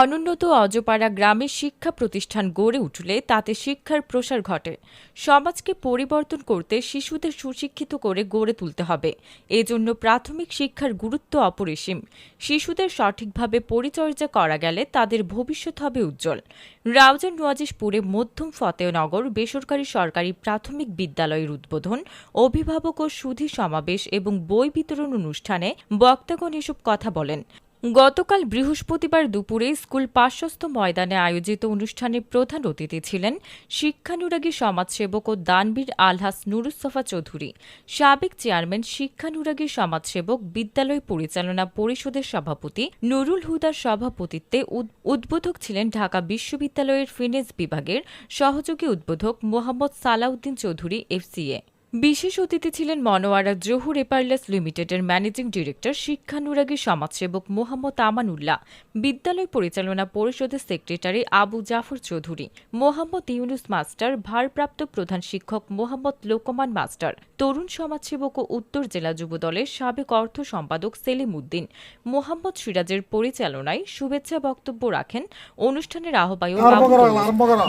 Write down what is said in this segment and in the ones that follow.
অনুন্নত অজপাড়া গ্রামে শিক্ষা প্রতিষ্ঠান গড়ে উঠলে তাতে শিক্ষার প্রসার ঘটে। সমাজকে পরিবর্তন করতে শিশুদের সুশিক্ষিত করে গড়ে তুলতে হবে। এজন্য প্রাথমিক শিক্ষার গুরুত্ব অপরিসীম। শিশুদের সঠিকভাবে পরিচর্যা করা গেলে তাদের ভবিষ্যৎ হবে উজ্জ্বল। রাউজান নোয়াজিশপুরে মধ্যম ফতেহনগর বেসরকারি সরকারি প্রাথমিক বিদ্যালয়ের উদ্বোধন, অভিভাবক ও সুধী সমাবেশ এবং বই বিতরণ অনুষ্ঠানে বক্তাগণ এসব কথা বলেন। গতকাল বৃহস্পতিবার দুপুরে স্কুল পার্শ্বস্থ ময়দানে আয়োজিত অনুষ্ঠানে প্রধান অতিথি ছিলেন শিক্ষানুরাগী সমাজসেবক ও দানবীর আলহাস নুরুসফা চৌধুরী। সাবেক চেয়ারম্যান শিক্ষানুরাগী সমাজসেবক বিদ্যালয় পরিচালনা পরিষদের সভাপতি নুরুল হুদার সভাপতিত্বে উদ্বোধক ছিলেন ঢাকা বিশ্ববিদ্যালয়ের ফিনেস বিভাগের সহযোগী উদ্বোধক মোহাম্মদ সালাউদ্দিন চৌধুরী, এফসিএ। বিশেষ অতিথি ছিলেন মনোয়ারা জহুর এপারলেস লিমিটেডের ম্যানেজিং ডিরেক্টর শিক্ষানুরাগী সমাজসেবক মোহাম্মদ আমানুল্লাহ বিদ্যালয় পরিচালনা পরিষদের সেক্রেটারি আবু জাফর চৌধুরী মোহাম্মদ ইউনুস মাস্টার ভারপ্রাপ্ত প্রধান শিক্ষক মোহাম্মদ লোকমান মাস্টার তরুণ সমাজসেবক ও উত্তর জেলা যুবদলের সাবেক অর্থ সম্পাদক সেলিম উদ্দিন মোহাম্মদ সিরাজের পরিচালনায় শুভেচ্ছা বক্তব্য রাখেন অনুষ্ঠানের আহ্বায়ক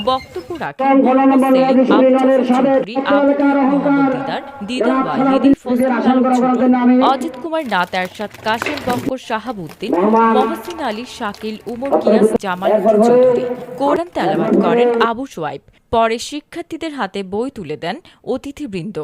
বক্তব্য রাখেন সেলিম আবু চৌধুরী আবু মোহাম্মদ দিদার দিদার ওয়াহিদি ফজলুল আলম অজিত কুমার নাথ এরশাদ কাশেম বক্কর শাহাবুদ্দিন মহসিন আলী শাকিল উমর গিয়াস জামাল চৌধুরী কোরআন তেলাওয়াত করেন আবু সোয়াইব। পরে শিক্ষার্থীদের হাতে বই তুলে দেন অতিথিবৃন্দ।